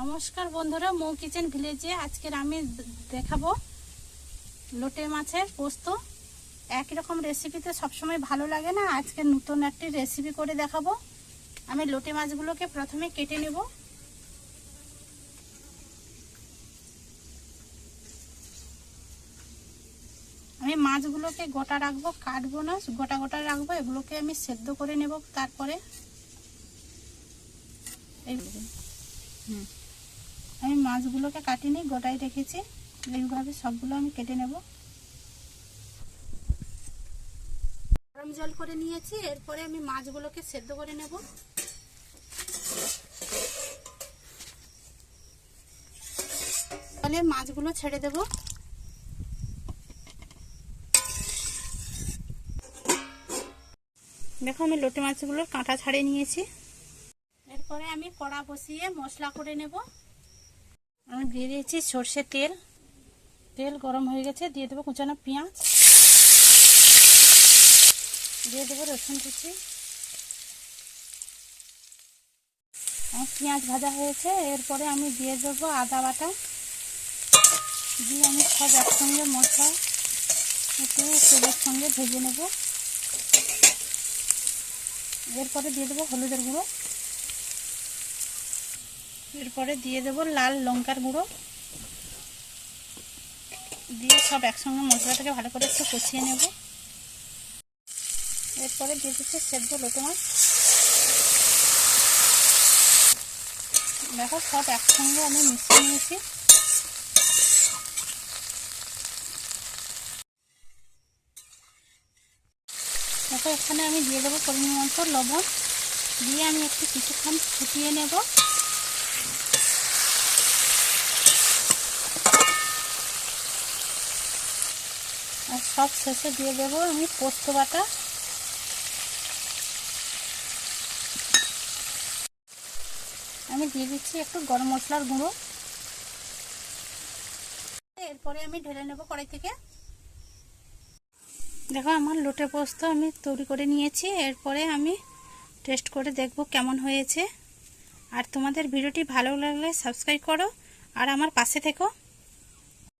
নমস্কার বন্ধুরা, মৌ কিচেন ভিলেজে আজকের আমি দেখাবো লোটে মাছের পোস্ত। একই রকম রেসিপিতে সবসময় ভালো লাগে না, আজকে নতুন একটি রেসিপি করে দেখাবো। আমি লোটে মাছগুলোকে প্রথমে কেটে নেব। আমি মাছগুলোকে গোটা রাখব, কাটবো না, গোটা গোটা রাখব, এগুলোকে আমি সেদ্ধ করে নেব তারপরে। হুম। আমি মাছগুলোকে কাটিনি, গোটাই রেখেছি। এইভাবে সবগুলো আমি কেটে নেব। গরম জল করে নিয়েছি, এরপরে আমি মাছগুলোকে সেদ্ধ করে নেব। তাহলে মাছগুলো ছেড়ে দেব। দেখো, আমি লোটে মাছগুলোর কাঁটা ছাড়িয়ে নিয়েছি। এরপরে আমি কড়া বসিয়ে মশলা করে নেব। আমি দিয়ে দিয়েছি সর্ষে তেল। তেল গরম হয়ে গেছে, দিয়ে দেবো কুচানো পেঁয়াজ। দিয়ে দেবো রসুন কুচি। আমার পেঁয়াজ ভাজা হয়েছে, এরপরে আমি দিয়ে দেবো আদা বাটা। দিয়ে আমি সব একসঙ্গে মশলা একটু তেলের সঙ্গে ভেজে নেব। এরপরে দিয়ে দেবো হলুদের গুঁড়ো। এরপরে দিয়ে দেবো লাল লঙ্কার গুঁড়ো। দিয়ে সব একসঙ্গে মশলাটাকে ভালো করে একটু কষিয়ে নেব। এরপরে দিয়ে দিচ্ছি সেদ্ধ লোটে মাছ। দেখো সব একসঙ্গে আমি মিশিয়ে নিয়েছি। দেখো এখানে আমি দিয়ে দেবো পরিমাণ মতো লবণ। দিয়ে আমি একটু কিছুক্ষণ ফুটিয়ে নেব। আর সব শেষে দিয়ে দেবো আমি পোস্ত বাটা। আমি দিয়ে দিচ্ছি একটু গরম মশলার গুঁড়ো। এরপরে আমি ঢেলে নেব কড়াই থেকে। দেখো আমার লোটে পোস্ত আমি তৈরি করে নিয়েছি। এরপরে আমি টেস্ট করে দেখব কেমন হয়েছে। আর তোমাদের ভিডিওটি ভালো লাগলে সাবস্ক্রাইব করো। আর আমার পাশে থেকো।